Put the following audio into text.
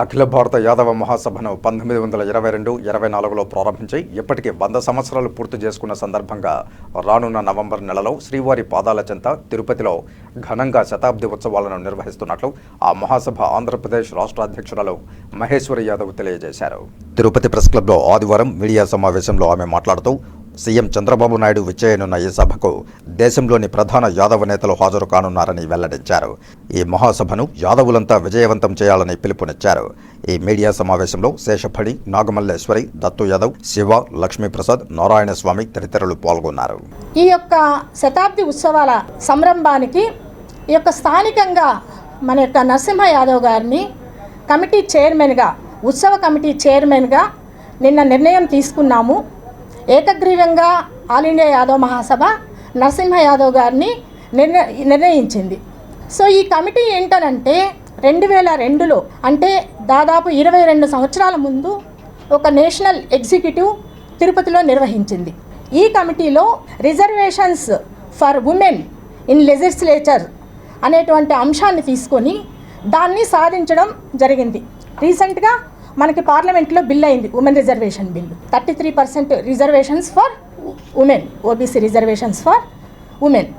అఖిల భారత యాదవ మహాసభను పంతొమ్మిది వందల ఇరవై రెండు ఇరవై నాలుగులో ప్రారంభించి ఇప్పటికి వంద సంవత్సరాలు పూర్తి చేసుకున్న సందర్భంగా రానున్న నవంబర్ నెలలో శ్రీవారి పాదాల చెంత తిరుపతిలో ఘనంగా శతాబ్ది ఉత్సవాలను నిర్వహిస్తున్నట్లు ఆ మహాసభ ఆంధ్రప్రదేశ్ రాష్ట్ర అధ్యక్షురాలు మహేశ్వరి యాదవ్ తెలియజేశారు. తిరుపతి ప్రెస్ క్లబ్లో ఆదివారం మీడియా సమావేశంలో ఆమె మాట్లాడుతూ సీఎం చంద్రబాబు నాయుడు విచ్చేయనున్న ఈ సభకు దేశంలోని ప్రధాన యాదవ నేతలు హాజరు కానున్నారని వెల్లడించారు. ఈ మహాసభను యాదవులంతా విజయవంతం చేయాలని పిలుపునిచ్చారు. ఈ మీడియా సమావేశంలో శేషపడి నాగమల్లేశ్వరి దత్తు యాదవ్ శివ లక్ష్మీప్రసాద్ నారాయణ స్వామి తదితరులు పాల్గొన్నారు. ఈ యొక్క శతాబ్ది ఉత్సవాల సంరంభానికి ఈ యొక్క స్థానికంగా మన యొక్క నరసింహ యాదవ్ గారిని కమిటీ చైర్మన్గా ఉత్సవ కమిటీ చైర్మన్గా నిన్న నిర్ణయం తీసుకున్నాము. ఏకగ్రీవంగా ఆల్ ఇండియా యాదవ్ మహాసభ నరసింహ యాదవ్ గారిని నిర్ణ నిర్ణయించింది. సో ఈ కమిటీ ఏంటనంటే రెండు వేల రెండులో అంటే దాదాపు ఇరవై రెండు సంవత్సరాల ముందు ఒక నేషనల్ ఎగ్జిక్యూటివ్ తిరుపతిలో నిర్వహించింది. ఈ కమిటీలో reservations for women in legislature అనేటువంటి అంశాన్ని తీసుకొని దాన్ని సాధించడం జరిగింది. రీసెంట్గా మనకి పార్లమెంట్లో బిల్ అయింది women reservation bill. Thirty three percent reservations for women OBC reservations for women.